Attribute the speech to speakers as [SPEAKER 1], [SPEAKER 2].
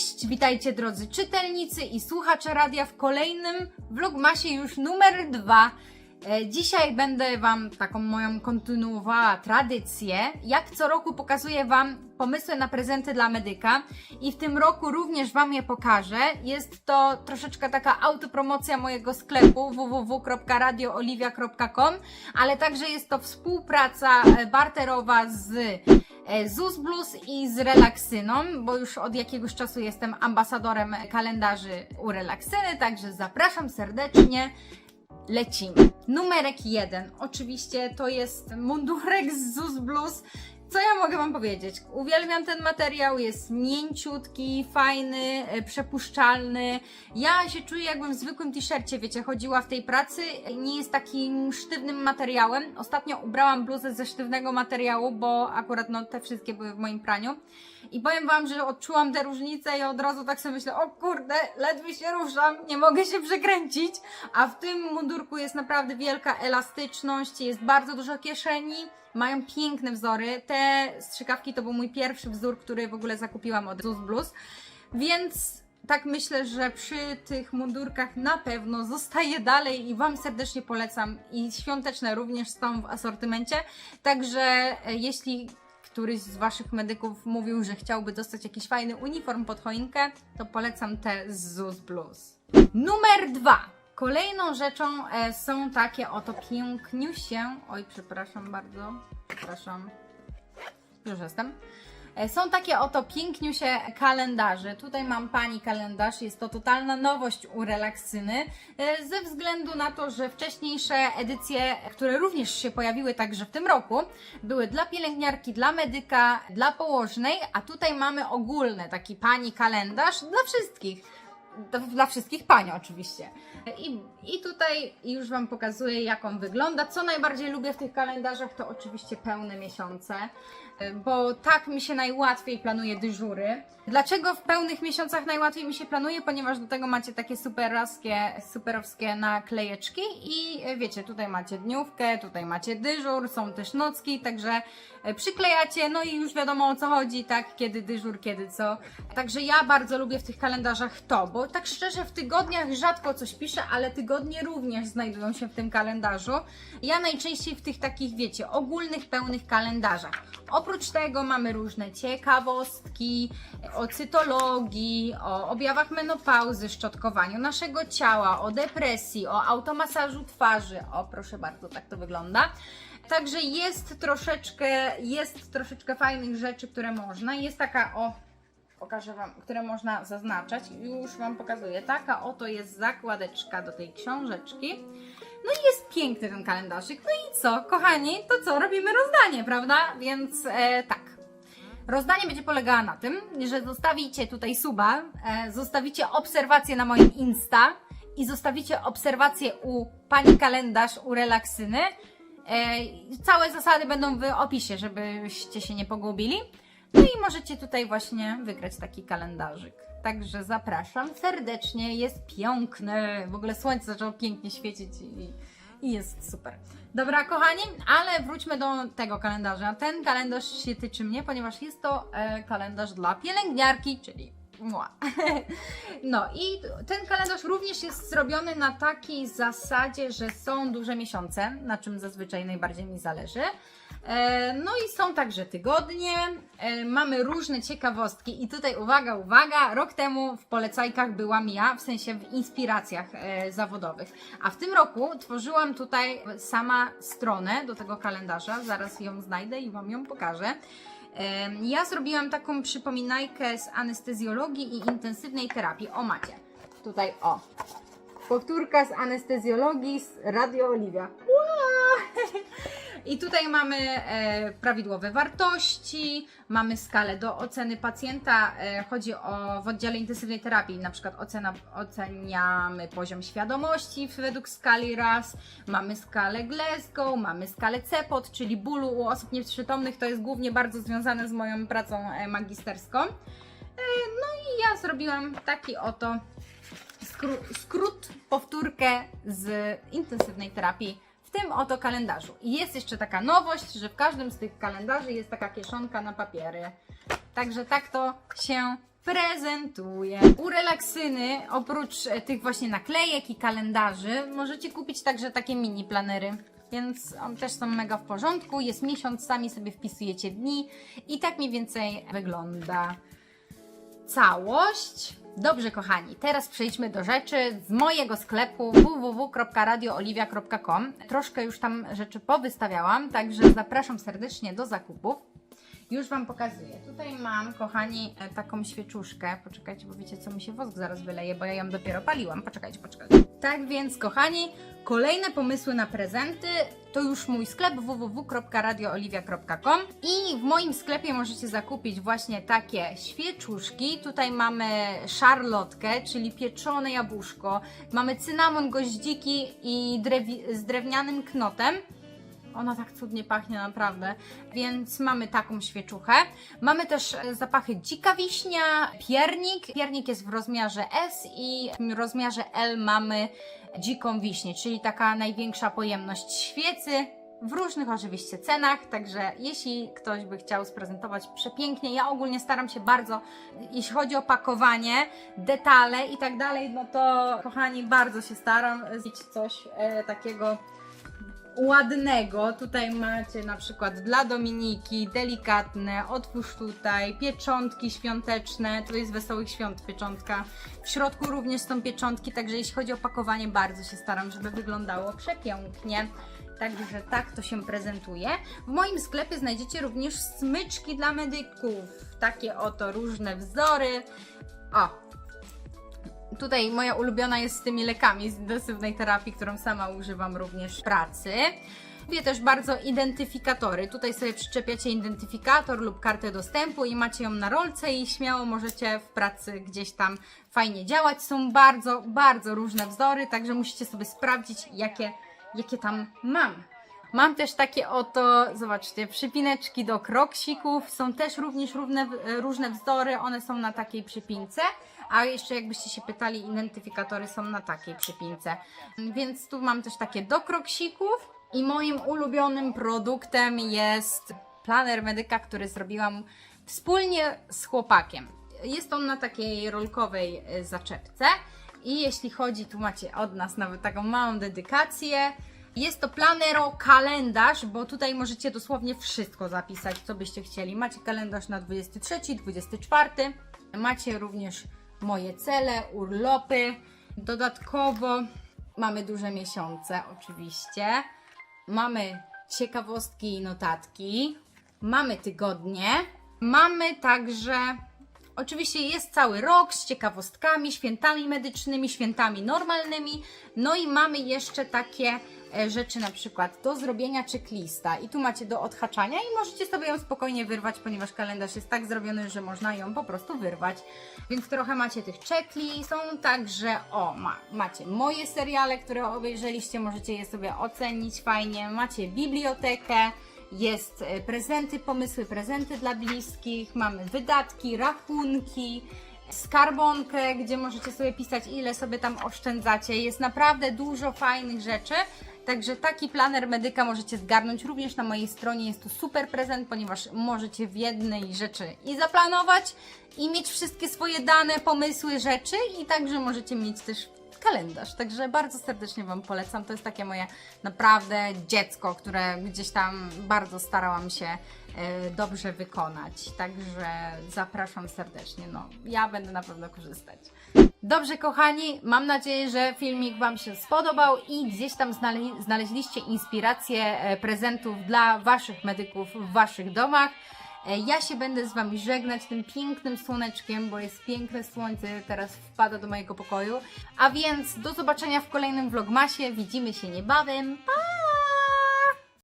[SPEAKER 1] Cześć, witajcie drodzy czytelnicy i słuchacze radia w kolejnym vlogmasie już numer dwa. E, Dzisiaj będę Wam taką moją kontynuowała tradycję. Jak co roku pokazuję Wam pomysły na prezenty dla medyka i w tym roku również Wam je pokażę. Jest to troszeczkę taka autopromocja mojego sklepu www.radiooliwia.com, ale także jest to współpraca e, barterowa z ZUS Plus i z Relaksyną, bo już od jakiegoś czasu jestem ambasadorem kalendarzy u Relaksyny, także zapraszam serdecznie. Lecimy. Numerek jeden. Oczywiście to jest mundurek z ZUS Plus. Co ja mogę Wam powiedzieć? Uwielbiam ten materiał, jest mięciutki, fajny, e, przepuszczalny. Ja się czuję jakbym w zwykłym t-shircie, wiecie, chodziła w tej pracy. Nie jest takim sztywnym materiałem. Ostatnio ubrałam bluzę ze sztywnego materiału, bo akurat no, te wszystkie były w moim praniu. I powiem Wam, że odczułam te różnice i od razu tak sobie myślę, o kurde, ledwie się ruszam, nie mogę się przekręcić. A w tym mundurku jest naprawdę wielka elastyczność, jest bardzo dużo kieszeni, mają piękne wzory. Te strzykawki to był mój pierwszy wzór, który w ogóle zakupiłam od ZUS Blues. Więc tak myślę, że przy tych mundurkach na pewno zostaje dalej i Wam serdecznie polecam. I świąteczne również są w asortymencie. Także e, jeśli któryś z Waszych medyków mówił, że chciałby dostać jakiś fajny uniform pod choinkę, to polecam te z ZUS Plus. Numer dwa. Kolejną rzeczą e, są takie oto piękniusie. Oj, przepraszam bardzo. Przepraszam. Już jestem. E, Są takie oto piękniusie kalendarze. Tutaj mam pani kalendarz. Jest to totalna nowość u relaksyny. e, Ze względu na to, że wcześniejsze edycje, które również się pojawiły także w tym roku, były dla pielęgniarki, dla medyka, dla położnej, a tutaj mamy ogólny taki pani kalendarz dla wszystkich. Dla- wszystkich pań oczywiście. I, I tutaj już Wam pokazuję, jak on wygląda. Co najbardziej lubię w tych kalendarzach, to oczywiście pełne miesiące, bo tak mi się najłatwiej planuje dyżury. Dlaczego w pełnych miesiącach najłatwiej mi się planuje? Ponieważ do tego macie takie superowskie, superowskie naklejeczki i y, wiecie, tutaj macie dniówkę, tutaj macie dyżur, są też nocki, także y, przyklejacie, no i już wiadomo o co chodzi, tak, kiedy dyżur, kiedy co. Także ja bardzo lubię w tych kalendarzach to, bo tak szczerze w tygodniach rzadko coś piszę, ale tygodnie również znajdują się w tym kalendarzu. Ja najczęściej w tych takich, wiecie, ogólnych, pełnych kalendarzach. Oprócz tego mamy różne ciekawostki o cytologii, o objawach menopauzy, szczotkowaniu naszego ciała, o depresji, o automasażu twarzy. O, proszę bardzo, tak to wygląda. Także jest troszeczkę, jest troszeczkę fajnych rzeczy, które można. Jest taka o pokażę Wam, które można zaznaczać. Już Wam pokazuję. Taka oto jest zakładeczka do tej książeczki. No i jest piękny ten kalendarzyk. No i co, kochani, to co, robimy rozdanie, prawda? Więc e, tak. Rozdanie będzie polegało na tym, że zostawicie tutaj suba, e, zostawicie obserwację na moim Insta i zostawicie obserwację u Pani Kalendarz u Relaksyny. E, całe zasady będą w opisie, żebyście się nie pogubili. No i możecie tutaj właśnie wygrać taki kalendarzyk. Także zapraszam serdecznie, jest piękny. W ogóle słońce zaczęło pięknie świecić i, i jest super. Dobra, kochani, ale wróćmy do tego kalendarza. Ten kalendarz się tyczy mnie, ponieważ jest to e, kalendarz dla pielęgniarki, czyli Mua. No i ten kalendarz również jest zrobiony na takiej zasadzie, że są duże miesiące, na czym zazwyczaj najbardziej mi zależy. E, No i są także tygodnie, e, mamy różne ciekawostki i tutaj uwaga, uwaga, rok temu w polecajkach byłam ja, w sensie w inspiracjach e, zawodowych, a w tym roku tworzyłam tutaj sama stronę do tego kalendarza, zaraz ją znajdę i Wam ją pokażę. Ja zrobiłam taką przypominajkę z anestezjologii i intensywnej terapii. O, macie. Tutaj, o. Powtórka z anestezjologii z Radio Oliwia. Ua! I tutaj mamy e, prawidłowe wartości, mamy skalę do oceny pacjenta. E, chodzi o w oddziale intensywnej terapii, na przykład ocena, oceniamy poziom świadomości według skali RAS, mamy skalę Glasgow, mamy skalę CEPOT, czyli bólu u osób nieprzytomnych. To jest głównie bardzo związane z moją pracą e, magisterską. E, no i ja zrobiłam taki oto skró- skrót, powtórkę z intensywnej terapii w tym oto kalendarzu. I jest jeszcze taka nowość, że w każdym z tych kalendarzy jest taka kieszonka na papiery. Także tak to się prezentuję. U relaksyny, oprócz e, tych właśnie naklejek i kalendarzy, możecie kupić także takie mini planery. Więc one też są mega w porządku. Jest miesiąc, sami sobie wpisujecie dni i tak mniej więcej wygląda całość. Dobrze, kochani, teraz przejdźmy do rzeczy z mojego sklepu www.radiooliwia.com. Troszkę już tam rzeczy powystawiałam, także zapraszam serdecznie do zakupów. Już Wam pokazuję. Tutaj mam, kochani, e, taką świeczuszkę. Poczekajcie, bo wiecie co, mi się wosk zaraz wyleje, bo ja ją dopiero paliłam. Poczekajcie, poczekajcie. Tak więc, kochani, kolejne pomysły na prezenty to już mój sklep www.radiooliwia.com i w moim sklepie możecie zakupić właśnie takie świeczuszki. Tutaj mamy szarlotkę, czyli pieczone jabłuszko. Mamy cynamon, goździki i drewi- z drewnianym knotem. Ona tak cudnie pachnie, naprawdę. Więc mamy taką świeczuchę. Mamy też e, zapachy dzika wiśnia, piernik. Piernik jest w rozmiarze S i w rozmiarze L mamy dziką wiśnię, czyli taka największa pojemność świecy. W różnych oczywiście cenach, także jeśli ktoś by chciał sprezentować przepięknie, ja ogólnie staram się bardzo, jeśli chodzi o pakowanie, detale i tak dalej, no to kochani, bardzo się staram zrobić coś e, takiego ładnego. Tutaj macie na przykład dla Dominiki, delikatne, otwórz tutaj, pieczątki świąteczne, to jest Wesołych Świąt pieczątka. W środku również są pieczątki, także jeśli chodzi o pakowanie, bardzo się staram, żeby wyglądało przepięknie. Także tak to się prezentuje. W moim sklepie znajdziecie również smyczki dla medyków. Takie oto różne wzory. O, Tutaj moja ulubiona jest z tymi lekami z intensywnej terapii, którą sama używam również w pracy. Lubię też bardzo identyfikatory. Tutaj sobie przyczepiacie identyfikator lub kartę dostępu i macie ją na rolce i śmiało możecie w pracy gdzieś tam fajnie działać. Są bardzo, bardzo różne wzory, także musicie sobie sprawdzić, jakie, jakie tam mam. Mam też takie oto, zobaczcie, przypineczki do kroksików. Są też również równe, różne wzory, one są na takiej przypince. A jeszcze jakbyście się pytali, identyfikatory są na takiej przypince. Więc tu mam też takie do kroksików. I moim ulubionym produktem jest planer medyka, który zrobiłam wspólnie z chłopakiem. Jest on na takiej rolkowej y, zaczepce. I jeśli chodzi, tu macie od nas nawet taką małą dedykację. Jest to planero kalendarz, bo tutaj możecie dosłownie wszystko zapisać, co byście chcieli. Macie kalendarz na 23, 24. Macie również moje cele, urlopy. Dodatkowo mamy duże miesiące, oczywiście. Mamy ciekawostki i notatki. Mamy tygodnie. Mamy także. Oczywiście jest cały rok z ciekawostkami, świętami medycznymi, świętami normalnymi. No i mamy jeszcze takie e, rzeczy na przykład do zrobienia checklista. I tu macie do odhaczania i możecie sobie ją spokojnie wyrwać, ponieważ kalendarz jest tak zrobiony, że można ją po prostu wyrwać. Więc trochę macie tych checkli, są także, o, ma, macie moje seriale, które obejrzeliście, możecie je sobie ocenić fajnie, macie bibliotekę, jest e, prezenty, pomysły, prezenty dla bliskich, mamy wydatki, rachunki, skarbonkę, gdzie możecie sobie pisać, ile sobie tam oszczędzacie. Jest naprawdę dużo fajnych rzeczy. Także taki planer medyka możecie zgarnąć również na mojej stronie. Jest to super prezent, ponieważ możecie w jednej rzeczy i zaplanować, i mieć wszystkie swoje dane, pomysły, rzeczy, i także możecie mieć też kalendarz. Także bardzo serdecznie Wam polecam. To jest takie moje naprawdę dziecko, które gdzieś tam bardzo starałam się e, dobrze wykonać. Także zapraszam serdecznie. No, ja będę na pewno korzystać. Dobrze, kochani, mam nadzieję, że filmik Wam się spodobał i gdzieś tam znale- znaleźliście inspirację e, prezentów dla Waszych medyków w Waszych domach. E, Ja się będę z Wami żegnać tym pięknym słoneczkiem, bo jest piękne słońce, teraz wpada do mojego pokoju. A więc do zobaczenia w kolejnym vlogmasie. Widzimy się niebawem. Pa!